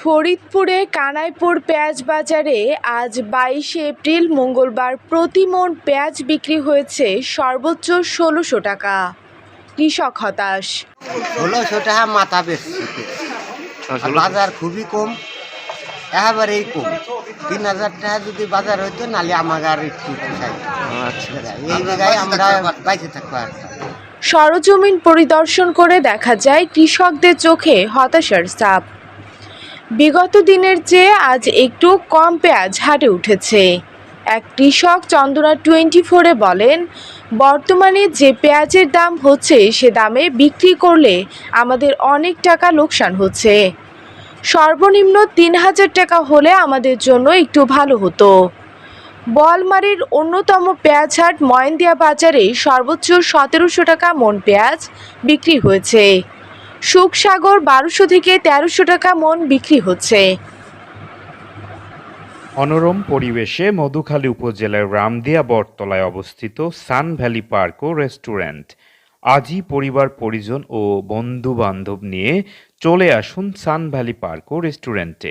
ফরিদপুরে কানাইপুর পেঁয়াজ বাজারে আজ বাইশে এপ্রিল মঙ্গলবার প্রতি মন পেঁয়াজ বিক্রি হয়েছে সর্বোচ্চ ষোলোশো টাকা। কৃষক হতাশ। ষোলোশো টাকা মাথা বেশি। বাজার খুবই কম একেবারেই কম। তিন হাজার টাকা যদি বাজার হইতো নালে আমাকে আর একটু এই জায়গায় আমরা থাকব আর সরজমিন পরিদর্শন করে দেখা যায় কৃষকদের চোখে হতাশার ছাপ বিগত দিনের চেয়ে আজ একটু কম পেঁয়াজ হাটে উঠেছে। এক কৃষক চন্দনা টোয়েন্টি ফোরে বলেন, বর্তমানে যে পেঁয়াজের দাম হচ্ছে, সে দামে বিক্রি করলে আমাদের অনেক টাকা লোকসান হচ্ছে। সর্বনিম্ন তিন হাজার টাকা হলে আমাদের জন্য একটু ভালো হতো। বলমারির অন্যতম পেঁয়াজ হাট ময়ন্দিয়া বাজারে সর্বোচ্চ সতেরোশো টাকা মন পেঁয়াজ বিক্রি হয়েছে। সুখসাগর বারোশো থেকে তেরোশো টাকা মন বিক্রি হচ্ছে। মনোরম পরিবেশে মধুখালী উপজেলার রামদিয়া বটতলায় অবস্থিত সান ভ্যালি পার্ক ও রেস্টুরেন্ট। আজই পরিবার, পরিজন ও বন্ধু বান্ধব নিয়ে চলে আসুন সান ভ্যালি পার্ক ও রেস্টুরেন্টে।